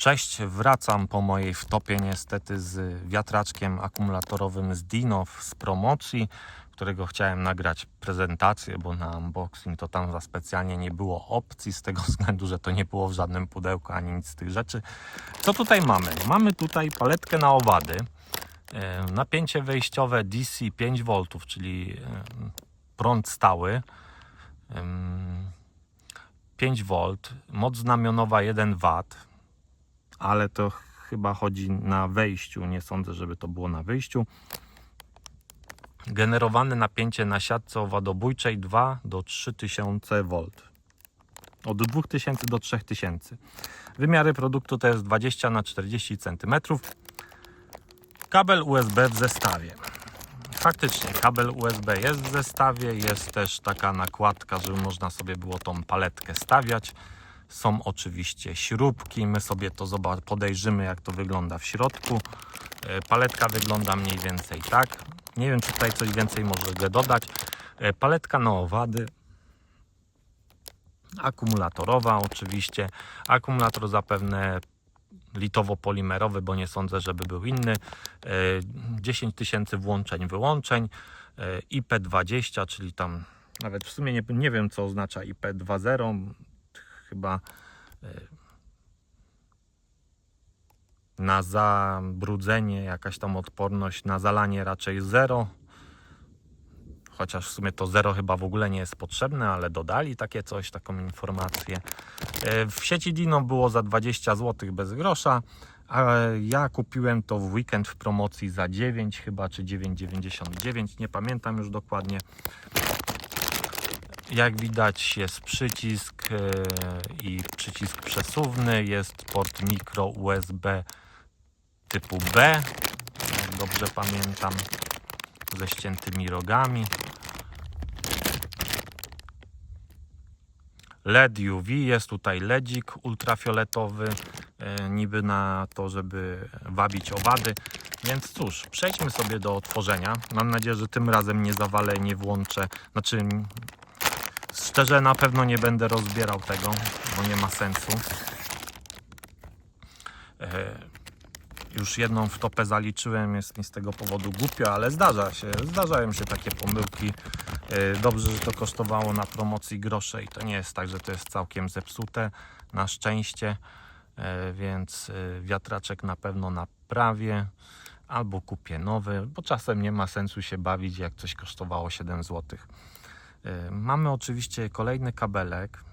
Cześć, wracam po mojej wtopie niestety z wiatraczkiem akumulatorowym z Dino z promocji, którego chciałem nagrać prezentację, bo na unboxing to tam za specjalnie nie było opcji z tego względu, że to nie było w żadnym pudełku ani nic z tych rzeczy. Co tutaj mamy? Mamy tutaj paletkę na owady, e, napięcie wejściowe DC 5V, czyli e, prąd stały. Em, 5V, moc znamionowa 1 W, ale to chyba chodzi na wejściu. Nie sądzę, żeby to było na wyjściu. Generowane napięcie na siatce owadobójczej 2 do 3000 V. Od 2000 do 3000. Wymiary produktu to jest 20 na 40 cm. Kabel USB w zestawie. Faktycznie, kabel USB jest w zestawie, jest też taka nakładka, żeby można sobie było tą paletkę stawiać. Są oczywiście śrubki, my sobie to podejrzymy jak to wygląda w środku. E, Paletka wygląda mniej więcej tak. Nie wiem czy tutaj coś więcej mogę dodać. E, Paletka na owady. Akumulatorowa oczywiście. Akumulator zapewne litowo-polimerowy, bo nie sądzę, żeby był inny. E, 10 tysięcy włączeń, wyłączeń. E, IP20, czyli tam nawet w sumie nie, nie wiem co oznacza IP20. Chyba e, na zabrudzenie, jakaś tam odporność, na zalanie raczej 0. Chociaż w sumie to 0 chyba w ogóle nie jest potrzebne, ale dodali takie coś, taką informację. E, W sieci Dino było za 20 zł bez grosza, a ja kupiłem to w weekend w promocji za 9 chyba, czy 9,99, nie pamiętam już dokładnie. Jak widać jest przycisk e, i przycisk przesuwny, jest port mikro USB typu B, jak dobrze pamiętam, ze ściętymi rogami. LED UV, jest tutaj LEDzik ultrafioletowy, e, niby na to, żeby wabić owady. Więc cóż, przejdźmy sobie do otworzenia. Mam nadzieję, że tym razem nie zawalę, nie włączę. Znaczy, szczerze na pewno nie będę rozbierał tego, bo nie ma sensu. E, Już jedną wtopę zaliczyłem, jest mi z tego powodu głupio, ale zdarza się, zdarzają się takie pomyłki. E, Dobrze, że to kosztowało na promocji grosze i to nie jest tak, że to jest całkiem zepsute, na szczęście, E, więc wiatraczek na pewno naprawię albo kupię nowy, bo czasem nie ma sensu się bawić, jak coś kosztowało 7 zł. Mamy oczywiście kolejny kabelek.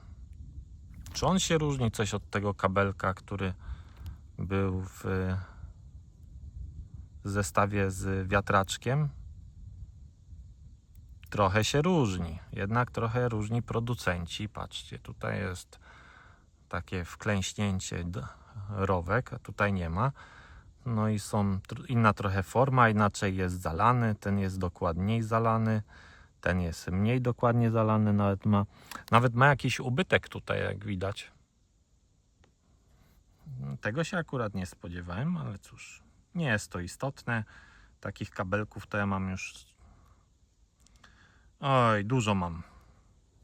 Czy on się różni coś od tego kabelka, który był w zestawie z wiatraczkiem? Trochę się różni, jednak trochę różni producenci. Patrzcie, tutaj jest takie wklęśnięcie rowek, a tutaj nie ma. No i są inna trochę forma, inaczej jest zalany, ten jest dokładniej zalany, ten jest mniej dokładnie zalany, nawet ma, nawet ma jakiś ubytek tutaj, jak widać. Tego się akurat nie spodziewałem, ale cóż, nie jest to istotne. Takich kabelków to ja mam już. Oj, dużo mam.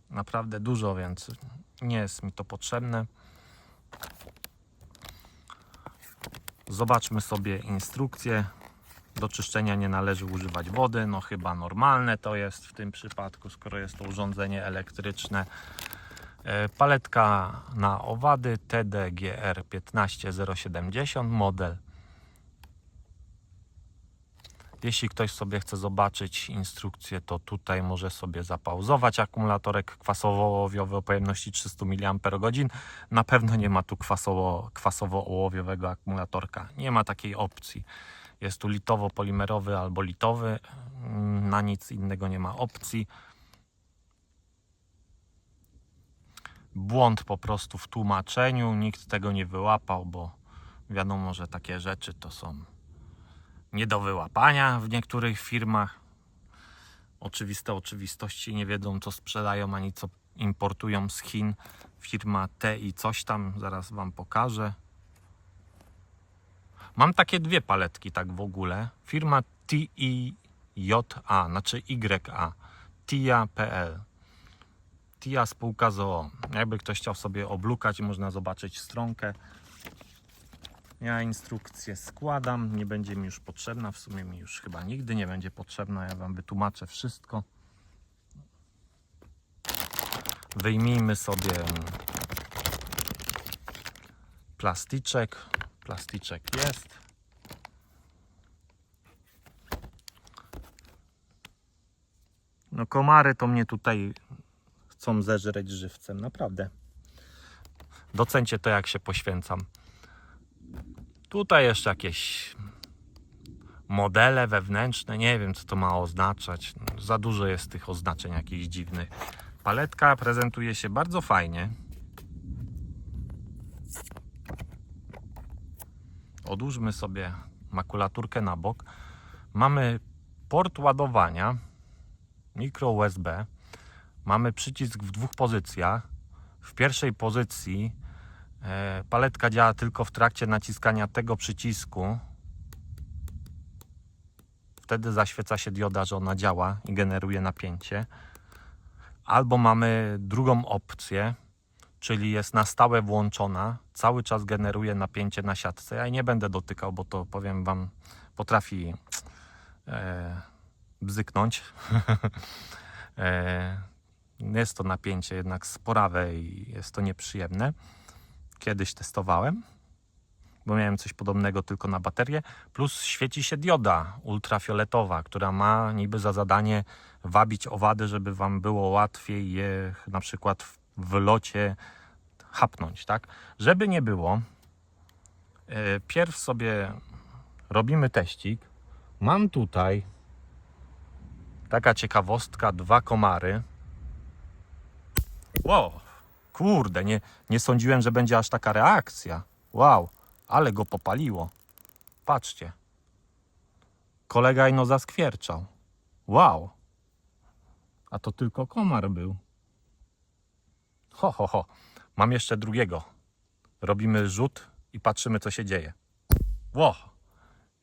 Naprawdę dużo, więc nie jest mi to potrzebne. Zobaczmy sobie instrukcję. Do czyszczenia nie należy używać wody. No chyba normalne to jest w tym przypadku, skoro jest to urządzenie elektryczne. E, Paletka na owady TDGR 15070 model. Jeśli ktoś sobie chce zobaczyć instrukcję, to tutaj może sobie zapauzować akumulatorek kwasowo-ołowiowy o pojemności 300 mAh. Na pewno nie ma tu kwasowo, kwasowo-ołowiowego akumulatorka. Nie ma takiej opcji. Jest tu litowo-polimerowy albo litowy. Na nic innego nie ma opcji. Błąd po prostu w tłumaczeniu. Nikt tego nie wyłapał, bo wiadomo, że takie rzeczy to są nie do wyłapania w niektórych firmach. Oczywiste oczywistości nie wiedzą, co sprzedają ani co importują z Chin. Firma T i coś tam, zaraz Wam pokażę. Mam takie dwie paletki, tak w ogóle. Firma TIJA, znaczy YA, TIA.pl. TIA spółka ZOO. Jakby ktoś chciał sobie oblukać, można zobaczyć stronkę. Ja instrukcję składam, nie będzie mi już potrzebna, w sumie mi już chyba nigdy nie będzie potrzebna, ja Wam wytłumaczę wszystko. Wyjmijmy sobie plastyczek. Plastyczek jest. No komary to mnie tutaj chcą zeżreć żywcem, naprawdę. Docencie to jak się poświęcam. Tutaj jeszcze jakieś modele wewnętrzne, nie wiem co to ma oznaczać. Za dużo jest tych oznaczeń jakichś dziwnych. Paletka prezentuje się bardzo fajnie. Odłóżmy sobie makulaturkę na bok. Mamy port ładowania, mikro USB. Mamy przycisk w dwóch pozycjach. W pierwszej pozycji e, paletka działa tylko w trakcie naciskania tego przycisku. Wtedy zaświeca się dioda, że ona działa i generuje napięcie. Albo mamy drugą opcję, czyli jest na stałe włączona, cały czas generuje napięcie na siatce. Ja jej nie będę dotykał, bo to powiem Wam, potrafi e, bzyknąć. e, jest to napięcie jednak sporawe i jest to nieprzyjemne. Kiedyś testowałem, bo miałem coś podobnego tylko na baterię. Plus świeci się dioda ultrafioletowa, która ma niby za zadanie wabić owady, żeby Wam było łatwiej je na przykład w, w locie chapnąć, tak? Żeby nie było, e, pierw sobie robimy teścik. Mam tutaj taka ciekawostka, dwa komary. Wow, kurde, nie, nie sądziłem, że będzie aż taka reakcja. Wow, ale go popaliło. Patrzcie. Kolega ino zaskwierczał. Wow. A to tylko komar był. Ho, ho, ho. Mam jeszcze drugiego. Robimy rzut i patrzymy, co się dzieje. Ło!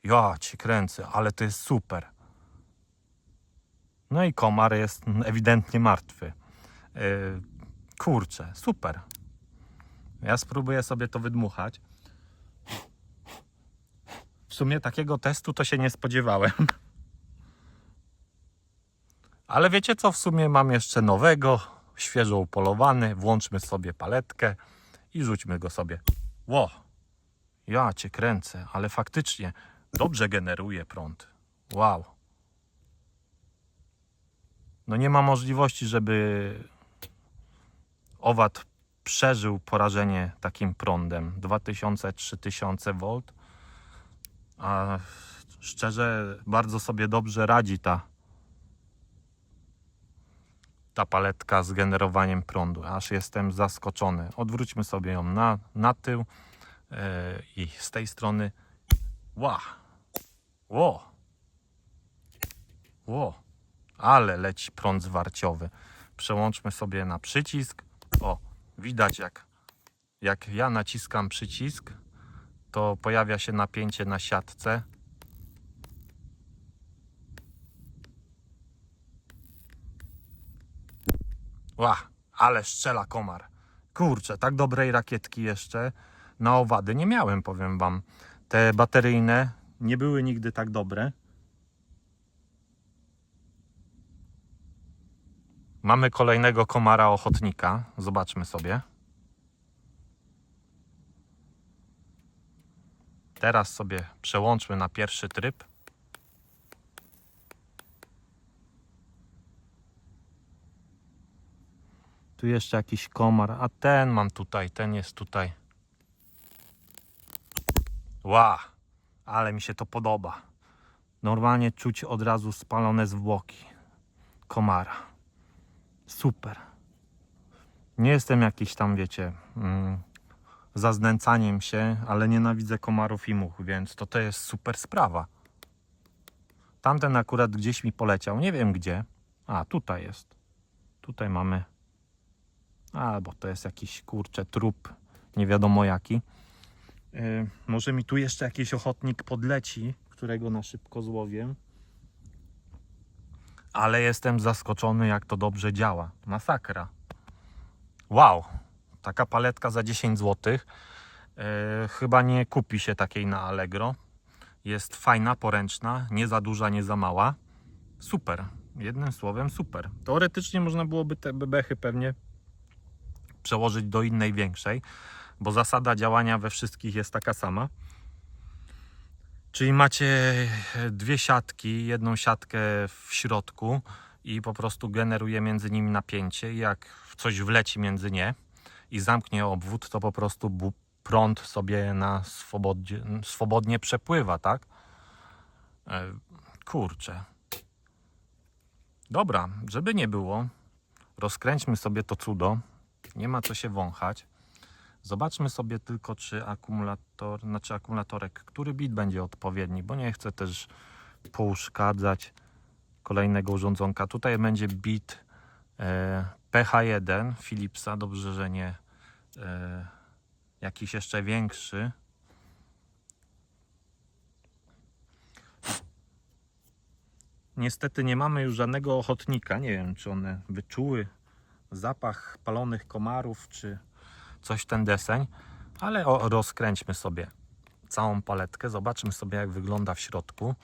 Ja cię kręcę, ale to jest super. No i komar jest ewidentnie martwy. Yy, kurczę, super. Ja spróbuję sobie to wydmuchać. W sumie takiego testu to się nie spodziewałem. Ale wiecie co, w sumie mam jeszcze nowego, świeżo upolowany. Włączmy sobie paletkę i rzućmy go sobie. Ło, ja cię kręcę, ale faktycznie dobrze generuje prąd. Wow. No nie ma możliwości, żeby owad przeżył porażenie takim prądem 2000-3000 V. A szczerze, bardzo sobie dobrze radzi ta, ta paletka z generowaniem prądu. Aż jestem zaskoczony. Odwróćmy sobie ją na, na tył yy, i z tej strony. Ła! Ło! Ło! Ale leci prąd zwarciowy. Przełączmy sobie na przycisk. O, widać jak, jak ja naciskam przycisk, to pojawia się napięcie na siatce. Ła, ale strzela komar. Kurczę, tak dobrej rakietki jeszcze na owady nie miałem, powiem wam. Te bateryjne nie były nigdy tak dobre. Mamy kolejnego komara ochotnika. Zobaczmy sobie. Teraz sobie przełączmy na pierwszy tryb. Tu jeszcze jakiś komar, a ten mam tutaj, ten jest tutaj. Ła, ale mi się to podoba. Normalnie czuć od razu spalone zwłoki komara. Super. Nie jestem jakiś tam, wiecie, mm, się, ale nienawidzę komarów i much, więc to to jest super sprawa. Tamten akurat gdzieś mi poleciał, nie wiem gdzie. A, tutaj jest. Tutaj mamy. A, bo to jest jakiś kurczę trup, nie wiadomo jaki. Yy, może mi tu jeszcze jakiś ochotnik podleci, którego na szybko złowię. Ale jestem zaskoczony, jak to dobrze działa. Masakra. Wow, taka paletka za 10 zł. E, chyba nie kupi się takiej na Allegro. Jest fajna, poręczna, nie za duża, nie za mała. Super. Jednym słowem super. Teoretycznie można byłoby te bebechy pewnie przełożyć do innej większej, bo zasada działania we wszystkich jest taka sama. Czyli macie dwie siatki, jedną siatkę w środku i po prostu generuje między nimi napięcie. Jak coś wleci między nie i zamknie obwód, to po prostu prąd sobie na swobodnie, swobodnie przepływa, tak? E, Kurczę. Dobra, żeby nie było, rozkręćmy sobie to cudo. Nie ma co się wąchać. Zobaczmy sobie tylko, czy akumulator, znaczy akumulatorek, który bit będzie odpowiedni, bo nie chcę też pouszkadzać kolejnego urządzonka. Tutaj będzie bit e, PH1 Philipsa, dobrze, że nie e, jakiś jeszcze większy. Niestety nie mamy już żadnego ochotnika. Nie wiem, czy one wyczuły zapach palonych komarów, czy coś ten deseń, ale o, rozkręćmy sobie całą paletkę, zobaczmy sobie jak wygląda w środku.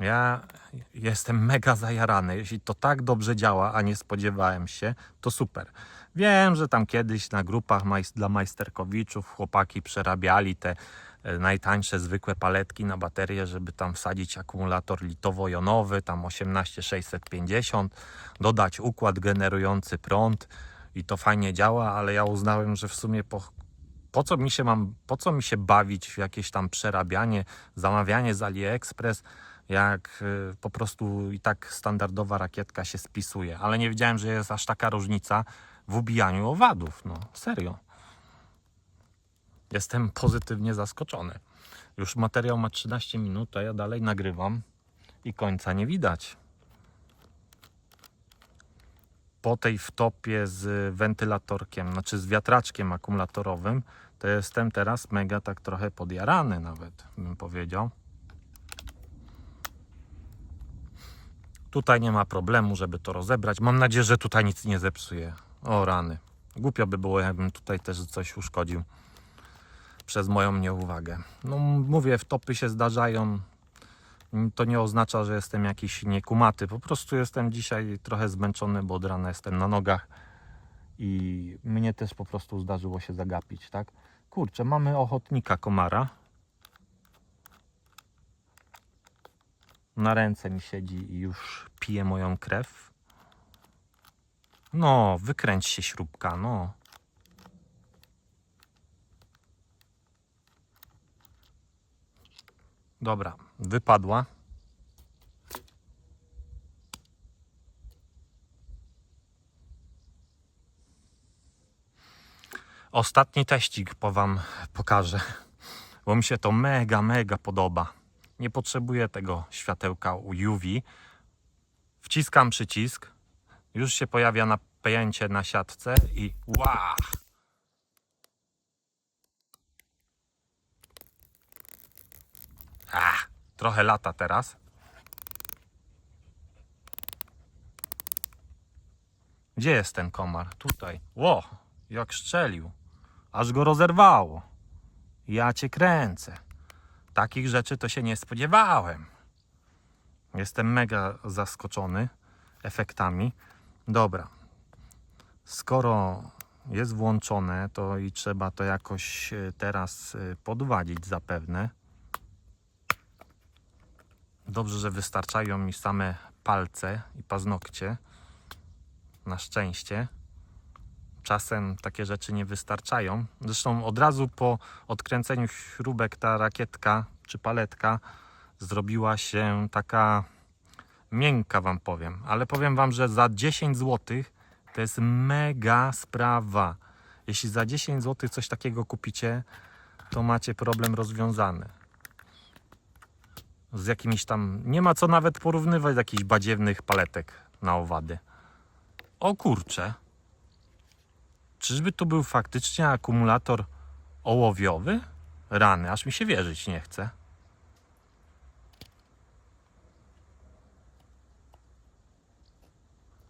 Ja jestem mega zajarany. Jeśli to tak dobrze działa, a nie spodziewałem się, to super. Wiem, że tam kiedyś na grupach dla majsterkowiczów chłopaki przerabiali te e, najtańsze zwykłe paletki na baterię, żeby tam wsadzić akumulator litowo-jonowy, tam 18650, dodać układ generujący prąd i to fajnie działa, ale ja uznałem, że w sumie po, po co mi się mam, po co mi się bawić w jakieś tam przerabianie, zamawianie z AliExpress, jak y, po prostu i tak standardowa rakietka się spisuje. Ale nie wiedziałem, że jest aż taka różnica w ubijaniu owadów. No, serio. Jestem pozytywnie zaskoczony. Już materiał ma 13 minut, a ja dalej nagrywam i końca nie widać. Po tej wtopie z wentylatorkiem, znaczy z wiatraczkiem akumulatorowym, to jestem teraz mega tak trochę podjarany nawet, bym powiedział. Tutaj nie ma problemu, żeby to rozebrać. Mam nadzieję, że tutaj nic nie zepsuje. O rany. Głupio by było, jakbym tutaj też coś uszkodził przez moją nieuwagę. No mówię, wtopy się zdarzają. To nie oznacza, że jestem jakiś niekumaty. Po prostu jestem dzisiaj trochę zmęczony, bo od rana jestem na nogach i mnie też po prostu zdarzyło się zagapić, tak? Kurczę, mamy ochotnika komara. Na ręce mi siedzi i już pije moją krew. No, wykręć się śrubka, no. Dobra, wypadła. Ostatni teścik po Wam pokażę, bo mi się to mega, mega podoba. Nie potrzebuję tego światełka UV. Wciskam przycisk, już się pojawia napięcie na siatce i wow! Ach, trochę lata teraz. Gdzie jest ten komar? Tutaj. Ło, jak strzelił. Aż go rozerwało. Ja cię kręcę. Takich rzeczy to się nie spodziewałem. Jestem mega zaskoczony efektami. Dobra. Skoro jest włączone, to i trzeba to jakoś e, teraz e, podwadzić zapewne. Dobrze, że wystarczają mi same palce i paznokcie. Na szczęście. Czasem takie rzeczy nie wystarczają. Zresztą od razu po odkręceniu śrubek ta rakietka czy paletka zrobiła się taka miękka, wam powiem. Ale powiem wam, że za 10 zł to jest mega sprawa. Jeśli za 10 zł coś takiego kupicie, to macie problem rozwiązany z jakimiś tam. Nie ma co nawet porównywać jakichś badziewnych paletek na owady. O kurcze. Czyżby to był faktycznie akumulator ołowiowy? Rany, aż mi się wierzyć nie chce.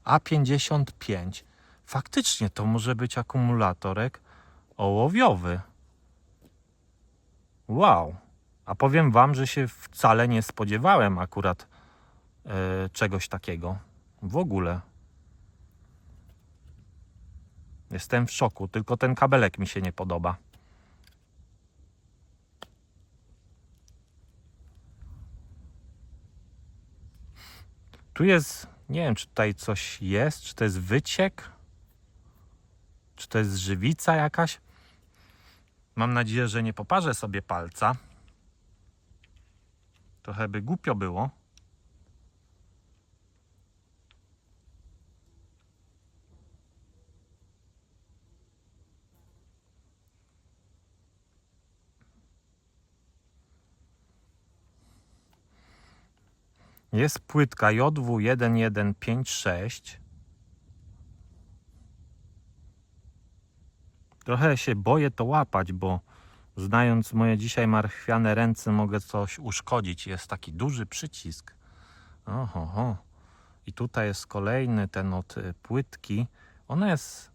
A55. Faktycznie to może być akumulatorek ołowiowy. Wow. A powiem wam, że się wcale nie spodziewałem akurat e, czegoś takiego. W ogóle. Jestem w szoku, tylko ten kabelek mi się nie podoba. Tu jest, nie wiem, czy tutaj coś jest, czy to jest wyciek, czy to jest żywica jakaś. Mam nadzieję, że nie poparzę sobie palca. Trochę by głupio było. Jest płytka JW1156. Trochę się boję to łapać, bo znając moje dzisiaj marchwiane ręce, mogę coś uszkodzić. Jest taki duży przycisk. Oho, ho. I tutaj jest kolejny ten od y, płytki. Ona jest.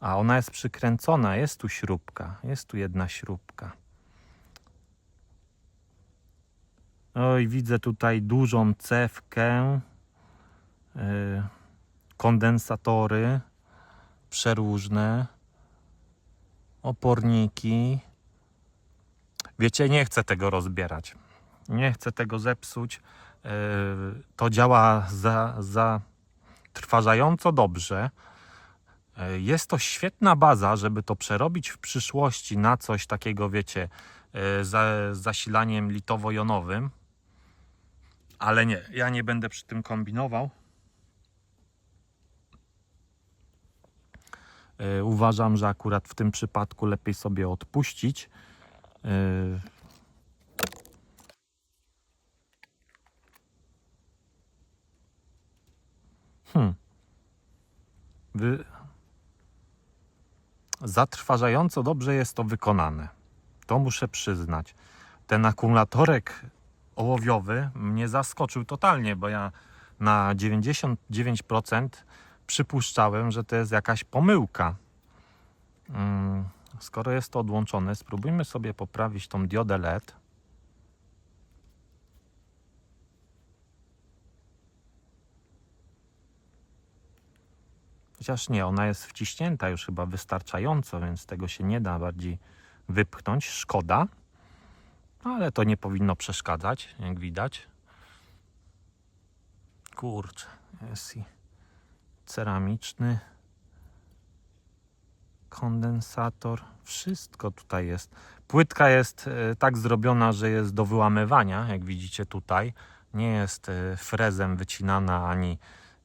A ona jest przykręcona. Jest tu śrubka. Jest tu jedna śrubka. Oj, widzę tutaj dużą cewkę, yy, kondensatory przeróżne, oporniki. Wiecie, nie chcę tego rozbierać. Nie chcę tego zepsuć. Yy, to działa za, za trważająco dobrze. Yy, Jest to świetna baza, żeby to przerobić w przyszłości na coś takiego, wiecie, z zasilaniem litowo-jonowym. Ale nie, ja nie będę przy tym kombinował. Yy, Uważam, że akurat w tym przypadku lepiej sobie odpuścić. Yy, Hmm. Wy... Zatrważająco dobrze jest to wykonane. To muszę przyznać. Ten akumulatorek ołowiowy mnie zaskoczył totalnie, bo ja na 99% przypuszczałem, że to jest jakaś pomyłka. Mm, Skoro jest to odłączone, spróbujmy sobie poprawić tą diodę LED. Chociaż nie, ona jest wciśnięta już chyba wystarczająco, więc tego się nie da bardziej wypchnąć. Szkoda, ale to nie powinno przeszkadzać, jak widać. Kurczę, jest i ceramiczny kondensator. Wszystko tutaj jest. Płytka jest e, tak zrobiona, że jest do wyłamywania, jak widzicie tutaj. Nie jest e, frezem wycinana ani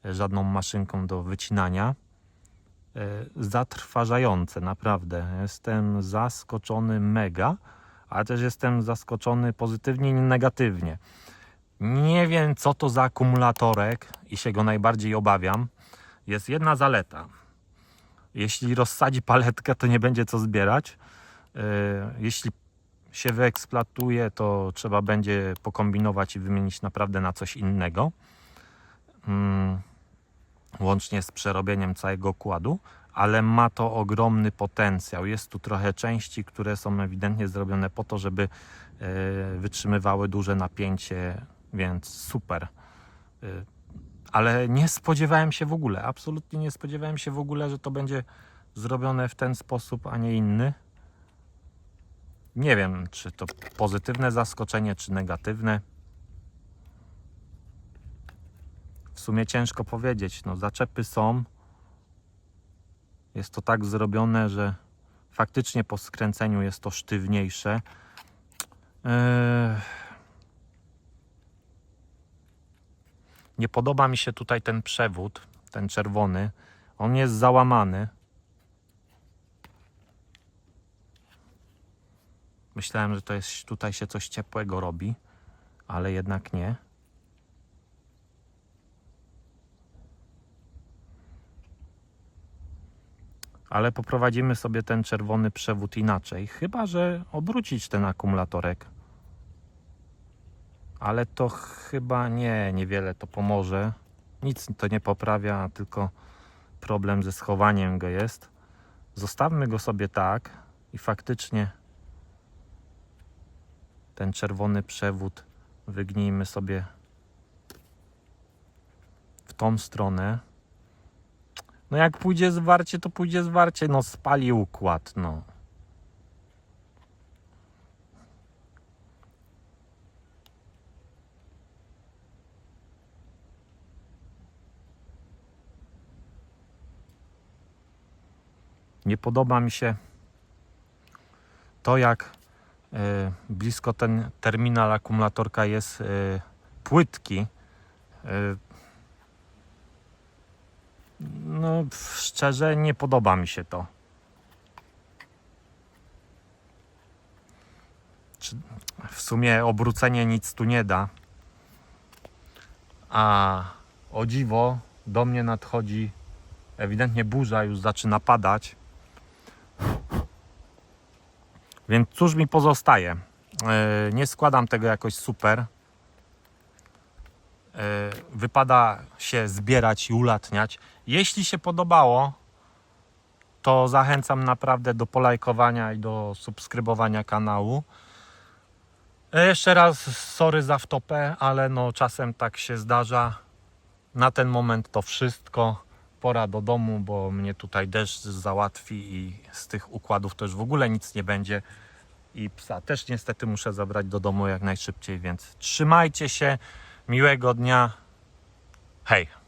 e, żadną maszynką do wycinania. Zatrważające, naprawdę. Jestem zaskoczony mega, ale też jestem zaskoczony pozytywnie i negatywnie. Nie wiem, co to za akumulatorek i się go najbardziej obawiam. Jest jedna zaleta. Jeśli rozsadzi paletkę, to nie będzie co zbierać. Yy, Jeśli się wyeksploatuje, to trzeba będzie pokombinować i wymienić naprawdę na coś innego. Mm, Łącznie z przerobieniem całego kładu, ale ma to ogromny potencjał. Jest tu trochę części, które są ewidentnie zrobione po to, żeby yy, wytrzymywały duże napięcie, więc super. Yy, ale nie spodziewałem się w ogóle, absolutnie nie spodziewałem się w ogóle, że to będzie zrobione w ten sposób, a nie inny. Nie wiem, czy to pozytywne zaskoczenie, czy negatywne. W sumie ciężko powiedzieć. No, zaczepy są. Jest to tak zrobione, że faktycznie po skręceniu jest to sztywniejsze. Eee... Nie podoba mi się tutaj ten przewód, ten czerwony. On jest załamany. Myślałem, że to jest tutaj się coś ciepłego robi, ale jednak nie. Ale poprowadzimy sobie ten czerwony przewód inaczej, chyba że obrócić ten akumulatorek. Ale to chyba nie, niewiele to pomoże. Nic to nie poprawia, tylko problem ze schowaniem go jest. Zostawmy go sobie tak i faktycznie ten czerwony przewód wygnijmy sobie w tą stronę. No jak pójdzie zwarcie, to pójdzie zwarcie. No spali układ, no. Nie podoba mi się to, jak e, blisko ten terminal akumulatorka jest e, płytki. E, no, szczerze, nie podoba mi się to. W sumie obrócenie nic tu nie da. A o dziwo do mnie nadchodzi ewidentnie burza, już zaczyna padać. Więc cóż mi pozostaje? E, Nie składam tego jakoś super. Wypada się zbierać i ulatniać. Jeśli się podobało, to zachęcam naprawdę do polajkowania i do subskrybowania kanału. E, Jeszcze raz sorry za wtopę, ale no czasem tak się zdarza. Na ten moment to wszystko. Pora do domu, bo mnie tutaj deszcz załatwi i z tych układów też w ogóle nic nie będzie. I psa też niestety muszę zabrać do domu jak najszybciej, więc trzymajcie się. Miłego dnia. Hej.